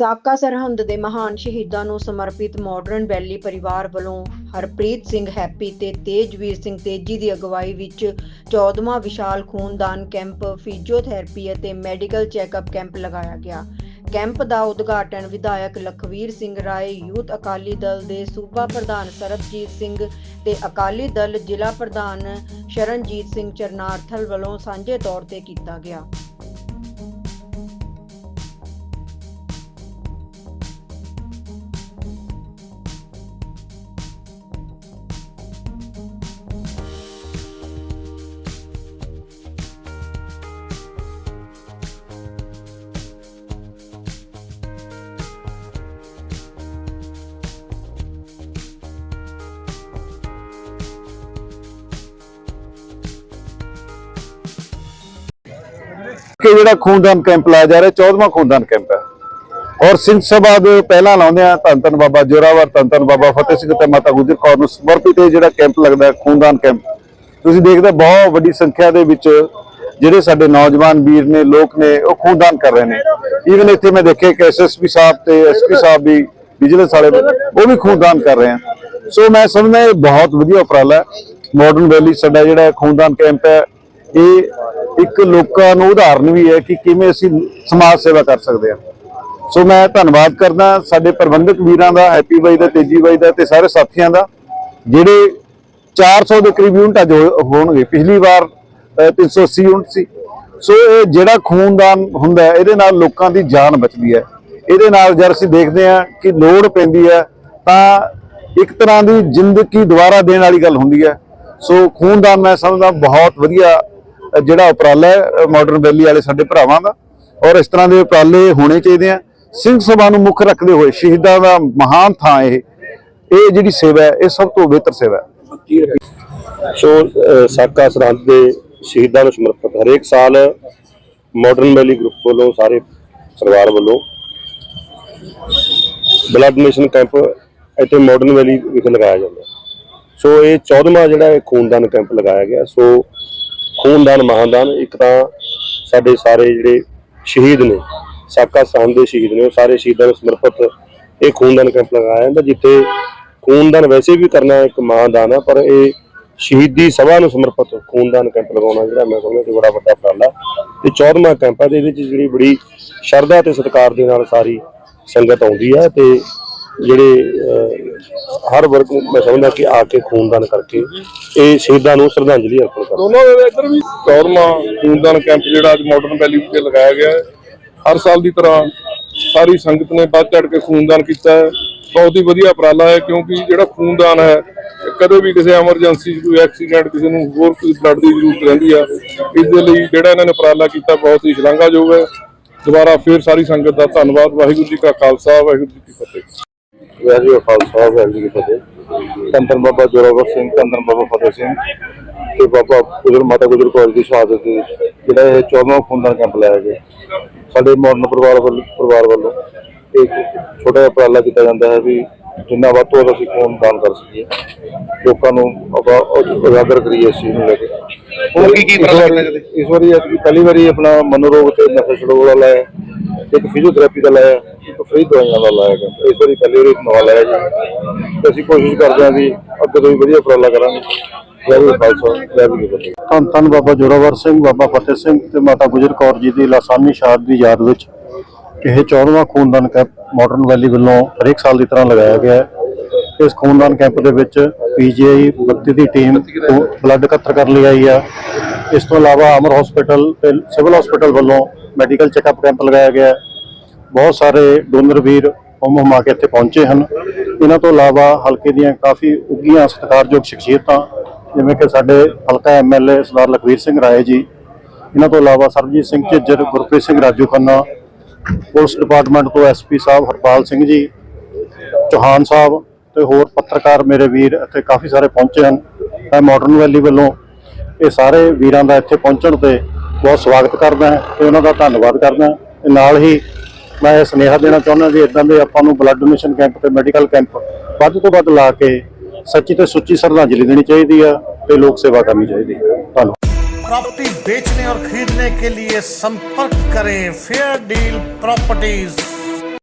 ਸਾਕਾ ਸਰਹੰਦ ਦੇ ਮਹਾਨ ਸ਼ਹੀਦਾਂ ਨੂੰ ਸਮਰਪਿਤ ਮਾਡਰਨ ਵੈਲੀ ਪਰਿਵਾਰ ਵੱਲੋਂ ਹਰਪ੍ਰੀਤ ਸਿੰਘ ਹੈਪੀ ਤੇ ਤੇਜਵੀਰ ਸਿੰਘ ਤੇਜੀ ਦੀ ਅਗਵਾਈ ਵਿੱਚ 14ਵਾਂ ਵਿਸ਼ਾਲ ਖੂਨਦਾਨ ਕੈਂਪ ਫਿਜ਼ੀਓਥੈਰੇਪੀ ਅਤੇ ਮੈਡੀਕਲ ਚੈੱਕਅਪ ਕੈਂਪ ਲਗਾਇਆ ਗਿਆ। ਕੈਂਪ ਦਾ ਉਦਘਾਟਨ ਵਿਧਾਇਕ ਲਖਵੀਰ ਸਿੰਘ ਰਾਏ, ਯੂਥ ਅਕਾਲੀ ਦਲ ਦੇ ਸੂਬਾ ਪ੍ਰਧਾਨ ਸਰਬਜੀਤ ਸਿੰਘ ਤੇ ਅਕਾਲੀ ਦਲ ਜ਼ਿਲ੍ਹਾ ਪ੍ਰਧਾਨ ਸ਼ਰਨਜੀਤ ਸਿੰਘ ਚਰਨਾਰਥਲ ਵੱਲੋਂ ਸਾਂਝੇ ਤੌਰ ਤੇ ਕੀਤਾ ਗਿਆ। ਕਿ ਜਿਹੜਾ ਖੂਨਦਾਨ ਕੈਂਪ ਲਾਇਆ ਜਾ ਰਿਹਾ 14ਵਾਂ ਖੂਨਦਾਨ ਕੈਂਪ ਹੈ। ਔਰ ਸਿੰਘ ਸਭਾ ਦੇ ਪਹਿਲਾਂ ਲਾਉਂਦੇ ਆ ਧੰਨ ਧੰਨ ਬਾਬਾ ਜੋਰਾਵਰ, ਧੰਨ ਧੰਨ ਬਾਬਾ ਫਤਿਹ ਸਿੰਘ ਤੇ ਮਾਤਾ ਗੁਜਰ ਕੌਰ ਨੂੰ ਸਮਰਪਿਤ ਇਹ ਜਿਹੜਾ ਕੈਂਪ ਲੱਗਦਾ ਖੂਨਦਾਨ ਕੈਂਪ। ਤੁਸੀਂ ਦੇਖਦੇ ਹੋ, ਬਹੁਤ ਵੱਡੀ ਸੰਖਿਆ ਦੇ ਵਿੱਚ ਜਿਹੜੇ ਸਾਡੇ ਨੌਜਵਾਨ ਵੀਰ ਨੇ, ਲੋਕ ਨੇ, ਉਹ ਖੂਨਦਾਨ ਕਰ ਰਹੇ ਨੇ। ਈਵਨ ਇੱਥੇ ਮੈਂ ਦੇਖਿਆ ਕਿ ਐਸਐਸਪੀ ਸਾਹਿਬ ਤੇ ਐਸਪੀ ਸਾਹਿਬ ਵੀ ਵਿਜੀਲੈਂਸ ਵਾਲੇ ਉਹ ਵੀ ਖੂਨਦਾਨ ਕਰ ਰਹੇ ਆ ਸੋ ਮੈਂ ਸਮਝਦਾ ਇਹ ਬਹੁਤ ਵਧੀਆ ਉਪਰਾਲਾ ਹੈ। ਮਾਡਰਨ ਵੈਲੀ ਸਾਡਾ ਜਿਹੜਾ ਖੂਨਦਾਨ ਕੈਂਪ ਹੈ ਇਹ ਇੱਕ ਲੋਕਾਂ ਨੂੰ ਉਦਾਹਰਨ ਵੀ ਹੈ ਕਿ ਕਿਵੇਂ ਅਸੀਂ ਸਮਾਜ ਸੇਵਾ ਕਰ ਸਕਦੇ ਹਾਂ। ਸੋ ਮੈਂ ਧੰਨਵਾਦ ਕਰਦਾ ਸਾਡੇ ਪ੍ਰਬੰਧਕ ਵੀਰਾਂ ਦਾ ਹੈਪੀ ਬਾਈ ਦਾ ਤੇਜੀ ਬਾਈ ਦਾ ਤੇ ਸਾਰੇ ਸਾਥੀਆਂ ਦਾ ਜਿਹੜੇ 400 ਦੇ ਕਰੀਬ ਯੂਨਿਟ ਅੱਜ ਹੋ- ਹੋਣਗੇ। ਪਿਛਲੀ ਵਾਰ ਅਹ, 380 ਯੂਨਿਟ ਸੀ। ਸੋ ਇਹ ਜਿਹੜਾ ਖੂਨਦਾਨ ਹੁੰਦਾ ਹੈ ਇਹਦੇ ਨਾਲ ਲੋਕਾਂ ਦੀ ਜਾਨ ਬਚਦੀ ਹੈ। ਇਹਦੇ ਨਾਲ ਜਦ ਅਸੀਂ ਦੇਖਦੇ ਹਾਂ ਕਿ ਲੋੜ ਪੈਂਦੀ ਹੈ ਤਾਂ ਇੱਕ ਤਰ੍ਹਾਂ ਦੀ ਜ਼ਿੰਦਗੀ ਦੁਬਾਰਾ ਦੇਣ ਵਾਲੀ ਗੱਲ ਹੁੰਦੀ ਹੈ। ਸੋ ਖੂਨਦਾਨ ਮੈਂ ਸਮਝਦਾ ਬਹੁਤ ਵਧੀਆ ਜਿਹੜਾ ਉਪਰਾਲਾ ਹੈ ਮਾਡਰਨ ਵੈਲੀ ਵਾਲੇ ਸਾਡੇ ਭਰਾਵਾਂ ਦਾ। ਔਰ ਇਸ ਤਰ੍ਹਾਂ ਦੇ ਉਪਰਾਲੇ ਹੋਣੇ ਚਾਹੀਦੇ ਆ। ਸਿੰਘ ਸਭਾ ਨੂੰ ਮੁੱਖ ਰੱਖਦੇ ਹੋਏ ਸ਼ਹੀਦਾਂ ਦਾ ਮਹਾਨ ਥਾਂ ਇਹ। ਇਹ ਜਿਹੜੀ ਸੇਵਾ ਹੈ, ਇਹ ਸਭ ਤੋਂ ਬਿਹਤਰ ਸੇਵਾ ਹੈ। ਸੋ ਸਾਕਾ ਸਰਹੰਦ ਦੇ ਸ਼ਹੀਦਾਂ ਨੂੰ ਸਮਰਪਿਤ ਹਰੇਕ ਸਾਲ ਮਾਡਰਨ ਵੈਲੀ ਗਰੁੱਪ ਵੱਲੋਂ ਸਾਰੇ ਪਰਿਵਾਰ ਵੱਲੋਂ ਬਲੱਡ ਡੋਨੇਸ਼ਨ ਕੈਂਪ ਇੱਥੇ ਮਾਡਰਨ ਵੈਲੀ ਵਿਖੇ ਲਗਾਇਆ ਜਾਂਦਾ ਸੋ, ਇਹ 14ਵਾਂ ਜਿਹੜਾ ਇਹ ਖੂਨਦਾਨ ਕੈਂਪ ਲਗਾਇਆ ਗਿਆ। ਸੋ ਖੂਨਦਾਨ, ਮਹਾਨਦਾਨ, ਇੱਕ ਤਾਂ ਸਾਡੇ ਸਾਰੇ ਜਿਹੜੇ ਸ਼ਹੀਦ ਨੇ ਸਾਕਾ ਸਰਹੰਦ ਦੇ ਸ਼ਹੀਦ ਨੇ, ਉਹ ਸਾਰੇ ਸ਼ਹੀਦਾਂ ਨੂੰ ਸਮਰਪਿਤ ਇਹ ਖੂਨਦਾਨ ਕੈਂਪ ਲਗਾਇਆ ਜਾਂਦਾ, ਜਿੱਥੇ ਖੂਨਦਾਨ ਵੈਸੇ ਵੀ ਕਰਨਾ ਇੱਕ ਮਹਾਨਦਾਨ ਹੈ ਪਰ ਇਹ ਸ਼ਹੀਦੀ ਸਭਾ ਨੂੰ ਸਮਰਪਿਤ ਖੂਨਦਾਨ ਕੈਂਪ ਲਗਾਉਣਾ ਜਿਹੜਾ ਮੈਂ ਕਹਿੰਦਾ ਕਿ ਬੜਾ ਵੱਡਾ ਉਪਰਾਲਾ। ਤੇ 14ਵਾਂ ਕੈਂਪ ਹੈ ਦੇ ਵਿੱਚ ਜਿਹੜੀ ਬੜੀ ਸ਼ਰਧਾ ਤੇ ਸਤਿਕਾਰ ਦੇ ਨਾਲ ਸਾਰੀ ਸੰਗਤ ਆਉਂਦੀ ਹੈ ਤੇ ਜਿਹੜੇ ਹਰ ਵਰਗ ਨੂੰ ਮੈਂ ਸਮਝਦਾ ਕਿ ਆ ਕੇ ਖੂਨਦਾਨ ਕਰਕੇ ਇਹ ਸ਼ਹੀਦਾਂ ਨੂੰ ਸ਼ਰਧਾਂਜਲੀ ਅਰਪਣ ਕਰਦਾ। ਦੋਨੋਂ ਦੇ ਇੱਧਰ ਵੀ ਚੌਦਵਾਂ ਖੂਨਦਾਨ ਕੈਂਪ ਜਿਹੜਾ ਅੱਜ ਮਾਡਰਨ ਵੈਲੀ ਵਿਖੇ ਲਗਾਇਆ ਗਿਆ ਹੈ। ਹਰ ਸਾਲ ਦੀ ਤਰ੍ਹਾਂ ਸਾਰੀ ਸੰਗਤ ਨੇ ਵੱਧ ਚੜ ਕੇ ਖੂਨਦਾਨ ਕੀਤਾ ਹੈ। ਬਹੁਤ ਹੀ ਵਧੀਆ ਉਪਰਾਲਾ ਹੈ ਕਿਉਂਕਿ ਜਿਹੜਾ ਖੂਨਦਾਨ ਹੈ, ਕਦੇ ਵੀ ਕਿਸੇ ਐਮਰਜੈਂਸੀ 'ਚ ਕੋਈ ਐਕਸੀਡੈਂਟ ਕਿਸੇ ਨੂੰ ਹੋਰ ਕੋਈ ਬਲੱਡ ਦੀ ਜ਼ਰੂਰਤ ਰਹਿੰਦੀ ਆ, ਇਸ ਦੇ ਲਈ ਜਿਹੜਾ ਇਹਨਾਂ ਨੇ ਉਪਰਾਲਾ ਕੀਤਾ ਬਹੁਤ ਹੀ ਸ਼ਲਾਘਾਯੋਗ ਹੈ। ਦੁਬਾਰਾ ਫੇਰ ਸਾਰੀ ਸੰਗਤ ਦਾ ਧੰਨਵਾਦ। ਵਾਹਿਗੁਰੂ ਜੀ ਕਾ ਖਾਲਸਾ, ਵਾਹਿਗੁਰੂ ਜੀ ਕੀ ਫਤਿਹ। ਵਾਹਿਗੁਰੂ ਖਾਲਸਾ ਕੀ ਫਤਿਹ ਧੰਨ ਬਾਬਾ ਜੋਰਾਵਰ ਸਿੰਘ ਧੰਨ ਬਾਬਾ ਫਤਿਹ ਸਿੰਘ ਤੇ ਬਾਬਾ ਗੁਜਰ ਮਾਤਾ ਗੁਜਰ ਕੌਰ ਦੀ ਸ਼ਹਾਦਤ ਦੇ ਜਿਹੜਾ ਇਹ 14ਵਾਂ ਖੂਨਦਾਨ ਕੈਂਪ ਲਾਇਆ ਗਿਆ। ਸਾਡੇ ਮਾਡਰਨ ਪਰਿਵਾਰ ਵੱਲੋਂ ਪਰਿਵਾਰ ਵੱਲੋਂ ਇੱਕ ਛੋਟਾ ਜਿਹਾ ਉਪਰਾਲਾ ਕੀਤਾ ਜਾਂਦਾ ਹੈ ਵੀ ਜਿੰਨਾ ਵੱਧ ਤੋਂ ਵੱਧ ਅਸੀਂ ਖੂਨਦਾਨ ਕਰ ਸਕੀਏ। ਲੋਕਾਂ ਨੂੰ ਆਪਾਂ ਉਜ- ਉਜਾਗਰ ਕਰੀਏ ਇਸ ਚੀਜ਼ ਨੂੰ ਲੈ ਕੇ। ਹੋਰ ਕੀ ਕੀ ਇਸ ਵਾਰੀ- ਵਾਰੀ ਪਹਿਲੀ ਵਾਰੀ ਆਪਣਾ ਮਨੋਰੋਗ ਤੇ ਨਸ਼ਾ ਛੁਡਾਊ ਵਾਲਾ ਲਾਇਆ। ਇੱਕ ਫਿਜ਼ੀਓਥੈਰੇਪੀ ਦਾ ਲਾਇਆ। ਇੱਕ ਫ੍ਰੀ ਦਵਾਈਆਂ ਦਾ ਲਾਇਆ ਗਿਆ ਇਸ ਵਾਰੀ ਪਹਿਲੀ ਵਾਰੀ ਨਵਾਂ ਲਾਇਆ ਜੀ ਤੇ ਅਸੀਂ ਕੋਸ਼ਿਸ਼ ਕਰਦੇ ਹਾਂ ਵੀ ਅੱਗੇ ਤੋਂ ਵੀ ਵਧੀਆ ਉਪਰਾਲਾ ਕਰਾਂਗੇ। ਧੰਨ ਧੰਨ ਬਾਬਾ ਜੋਰਾਵਰ ਸਿੰਘ ਬਾਬਾ ਫਤਿਹ ਸਿੰਘ ਤੇ ਮਾਤਾ ਗੁਜਰ ਕੌਰ ਜੀ ਦੀ ਲਾਸਾਨੀ ਸ਼ਹਾਦਤ ਦੀ ਯਾਦ ਵਿੱਚ ਇਹ 14ਵਾਂ ਖੂਨਦਾਨ ਕੈਂਪ ਮਾਡਰਨ ਵੈਲੀ ਵੱਲੋਂ ਹਰੇਕ ਸਾਲ ਦੀ ਤਰ੍ਹਾਂ ਲਗਾਇਆ ਗਿਆ ਹੈ। ਇਸ ਖੂਨਦਾਨ ਕੈਂਪ ਦੇ ਵਿੱਚ ਪੀਜੀਆਈ 32 ਦੀ ਟੀਮ ਬਲੱਡ ਇਕੱਤਰ ਕਰਨ ਲਈ ਆਈ ਆ ਇਸ ਤੋਂ ਇਲਾਵਾ ਅਮਰ ਹਸਪੀਟਲ ਤੇ ਸਿਵਲ ਹਸਪੀਟਲ ਵੱਲੋਂ ਮੈਡੀਕਲ ਚੈੱਕਅਪ ਕੈਂਪ ਲਗਾਇਆ ਗਿਆ ਹੈ। ਬਹੁਤ ਸਾਰੇ ਡੋਨਰ ਵੀਰ ਹੁਮ ਹੁਮਾ ਕੇ ਇੱਥੇ ਪਹੁੰਚੇ ਹਨ। ਇਹਨਾਂ ਤੋਂ ਇਲਾਵਾ ਹਲਕੇ ਦੀਆਂ ਕਾਫੀ ਉੱਗੀਆਂ ਸਤਿਕਾਰਯੋਗ ਸ਼ਖਸੀਅਤਾਂ, ਜਿਵੇਂ ਕਿ ਸਾਡੇ ਹਲਕਾ ਐਮਐਲਏ ਸਰਦਾਰ ਲਖਵੀਰ ਸਿੰਘ ਰਾਏ ਜੀ। ਇਹਨਾਂ ਤੋਂ ਇਲਾਵਾ ਸਰਬਜੀਤ ਸਿੰਘ ਝਿੱਜਰ, ਗੁਰਪ੍ਰੀਤ ਸਿੰਘ ਰਾਜੂ ਖੰਨਾ, ਪੁਲਿਸ ਡਿਪਾਰਟਮੈਂਟ ਤੋਂ ਐਸਪੀ ਸਾਹਿਬ ਹਰਪਾਲ ਸਿੰਘ ਜੀ, ਚੌਹਾਨ ਸਾਹਿਬ ਤੇ ਹੋਰ ਪੱਤਰਕਾਰ ਮੇਰੇ ਵੀਰ ਇੱਥੇ ਕਾਫੀ ਸਾਰੇ ਪਹੁੰਚੇ ਹਨ। ਮੈਂ ਮਾਡਰਨ ਵੈਲੀ ਵੱਲੋਂ ਇਹ ਸਾਰੇ ਵੀਰਾਂ ਦਾ ਇੱਥੇ ਪਹੁੰਚਣ ਤੇ ਬਹੁਤ ਸਵਾਗਤ ਕਰਦਾ ਹਾਂ ਤੇ ਉਹਨਾਂ ਦਾ ਧੰਨਵਾਦ ਕਰਦਾ ਹਾਂ। ਤੇ ਨਾਲ ਹੀ ਮੈਂ ਇਹ ਸੁਨੇਹਾ ਦੇਣਾ ਚਾਹੁੰਦਾ ਵੀ ਇਦਾਂ ਦੇ ਆਪਾਂ ਨੂੰ ਬਲੱਡ ਡੋਨੇਸ਼ਨ ਕੈਂਪ ਤੇ ਮੈਡੀਕਲ ਕੈਂਪ ਵੱਧ ਤੋਂ ਵੱਧ ਲਾ ਕੇ ਸੱਚੀ ਤੇ ਸੁੱਚੀ ਸ਼ਰਧਾਂਜਲੀ ਦੇਣੀ ਚਾਹੀਦੀ ਆ ਤੇ ਲੋਕ ਸੇਵਾ ਕਰਨੀ ਚਾਹੀਦੀ ਹੈ ਧੰਨਵਾਦ प्रॉपर्टी बेचने और खरीदने के लिए संपर्क करें फेयर डील प्रॉपर्टीज